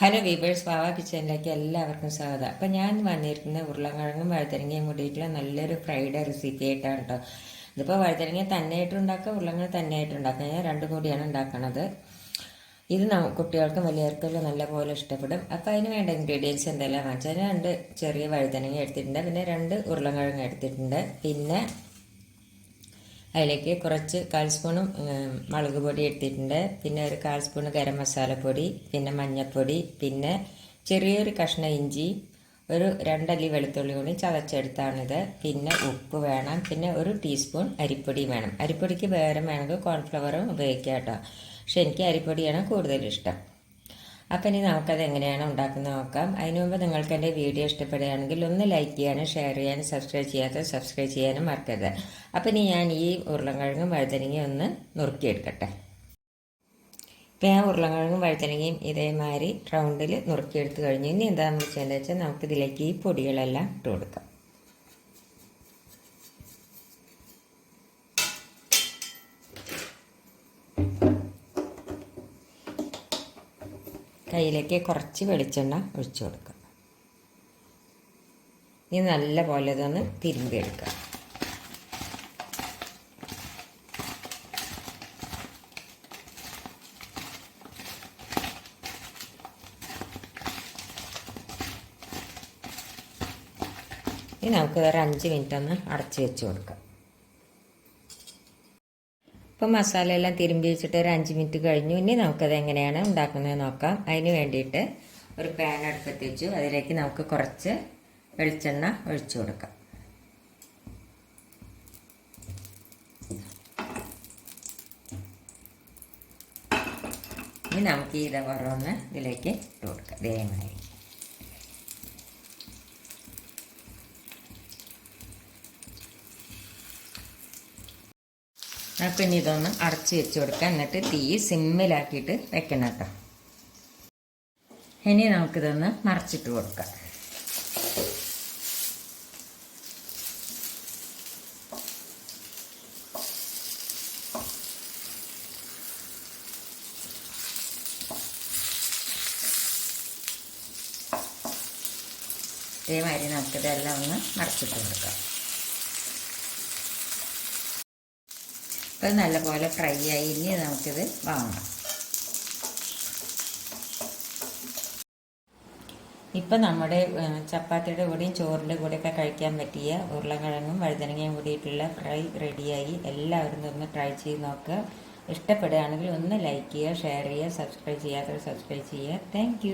Hello വീബേഴ്സ് പാവ കിച്ചനിലേക്ക് എല്ലാവർക്കും സ്വാഗതം. അപ്പം ഞാൻ വന്നിരിക്കുന്ന ഉരുളക്കിഴങ്ങും വഴുതനങ്ങയും കൂടിയിട്ടുള്ള നല്ലൊരു ഫ്രൈഡ് റെസിപ്പി ആയിട്ടാണ് കേട്ടോ ഇതിപ്പോൾ വഴുതനങ്ങ തന്നെയായിട്ട് ഉണ്ടാക്കുക ഉരുളങ്ങൾ തന്നെയായിട്ട് ഉണ്ടാക്കുക ഞാൻ രണ്ടും കൂടിയാണ് ഉണ്ടാക്കുന്നത് ഇത് കുട്ടികൾക്കും വലിയവർക്കും നല്ലപോലെ ഇഷ്ടപ്പെടും. അപ്പോൾ അതിന് വേണ്ട ഇൻഗ്രീഡിയൻസ് എന്തെല്ലാം വാങ്ങിച്ചാൽ രണ്ട് ചെറിയ വഴുതനങ്ങ എടുത്തിട്ടുണ്ട്. പിന്നെ രണ്ട് ഉരുളക്കിഴങ്ങ് എടുത്തിട്ടുണ്ട്. പിന്നെ അതിലേക്ക് കുറച്ച് കാൽ സ്പൂണും മുളക് പൊടി എടുത്തിട്ടുണ്ട്. പിന്നെ ഒരു കാൽ സ്പൂൺ ഗരം മസാലപ്പൊടി പിന്നെ മഞ്ഞൾപ്പൊടി പിന്നെ ചെറിയൊരു കഷ്ണം ഇഞ്ചി ഒരു രണ്ടല്ലി വെളുത്തുള്ളി കൂടി ചതച്ചെടുത്താണിത്. പിന്നെ ഉപ്പ് വേണം പിന്നെ ഒരു ടീസ്പൂൺ അരിപ്പൊടി വേണം. അരിപ്പൊടിക്ക് വേറെ വേണമെങ്കിൽ കോൺഫ്ലവറും ഉപയോഗിക്കാം കേട്ടോ. പക്ഷെ എനിക്ക് അരിപ്പൊടിയാണ് കൂടുതൽ ഇഷ്ടം അപ്പം ഇനി നമുക്കത് എങ്ങനെയാണ് ഉണ്ടാക്കുന്ന നോക്കാം. അതിനു മുമ്പ് നിങ്ങൾക്ക് എന്റെ വീഡിയോ ഇഷ്ടപ്പെടുകയാണെങ്കിൽ ഒന്ന് ലൈക്ക് ചെയ്യാനും ഷെയർ ചെയ്യാനും സബ്സ്ക്രൈബ് ചെയ്യാത്ത സബ്സ്ക്രൈബ് ചെയ്യാനും മറക്കരുത്. അപ്പം ഇനി ഞാൻ ഈ ഉരുളൻകിഴങ്ങും വഴുതനങ്ങയും ഒന്ന് നുറുക്കിയെടുക്കട്ടെ. ഇപ്പം ഞാൻ ഉരുളൻകിഴങ്ങും വഴുതനങ്ങയും ഇതേമാതിരി റൗണ്ടിൽ നുറുക്കിയെടുത്ത് കഴിഞ്ഞു. ഇനി എന്താണെന്ന് വെച്ചാൽ വെച്ചാൽ നമുക്കിതിലേക്ക് ഈ പൊടികളെല്ലാം ഇട്ട് കൊടുക്കാം. കയ്യിലേക്ക് കുറച്ച് വെളിച്ചെണ്ണ ഒഴിച്ചു കൊടുക്കുക. ഇനി നല്ല പോലെ ഇതൊന്ന് തിരുമ്പിയെടുക്കുക. ഇനി നമുക്ക് വേറെ അഞ്ച് മിനിറ്റ് ഒന്ന് അടച്ച് വെച്ച് കൊടുക്കാം. ഇപ്പം മസാലയെല്ലാം തിരുമ്പി വെച്ചിട്ട് ഒരു അഞ്ച് മിനിറ്റ് കഴിഞ്ഞു. ഇനി നമുക്കത് എങ്ങനെയാണ് ഉണ്ടാക്കുന്നത് നോക്കാം. അതിന് വേണ്ടിയിട്ട് ഒരു പാൻ അടുപ്പത്ത് വെച്ചു. അതിലേക്ക് നമുക്ക് കുറച്ച് വെളിച്ചെണ്ണ ഒഴിച്ചു കൊടുക്കാം. ഇനി നമുക്ക് ഈ ഇതവറൊന്ന് ഇതിലേക്ക് ഇട്ട് കൊടുക്കാം. ദയമായി നമുക്ക് ഇനി ഇതൊന്ന് അടച്ച് വെച്ച് കൊടുക്കുക എന്നിട്ട് തീ സിമ്മിലാക്കിയിട്ട് വെക്കണം കേട്ടോ. ഇനി നമുക്കിതൊന്ന് മറച്ചിട്ട് കൊടുക്കാം. ഇതേമാതിരി നമുക്കിതെല്ലാം ഒന്ന് മറച്ചിട്ട് കൊടുക്കാം. ഇപ്പം നല്ലപോലെ ഫ്രൈ ആയി. ഇനി നമുക്കിത് വാങ്ങാം ഇപ്പം നമ്മുടെ ചപ്പാത്തിയുടെ കൂടെയും ചോറിന്റെ കൂടെയൊക്കെ കഴിക്കാൻ പറ്റിയ ഉരുളക്കിഴങ്ങും വഴുതനങ്ങയും കൂടിയിട്ടുള്ള ഫ്രൈ റെഡിയായി എല്ലാവരും ഒന്ന് ട്രൈ ചെയ്ത് നോക്കുക. ഇഷ്ടപ്പെടുകയാണെങ്കിൽ ഒന്ന് ലൈക്ക് ചെയ്യുക ഷെയർ ചെയ്യുക സബ്സ്ക്രൈബ് ചെയ്യാത്തവർ സബ്സ്ക്രൈബ് ചെയ്യുക. താങ്ക്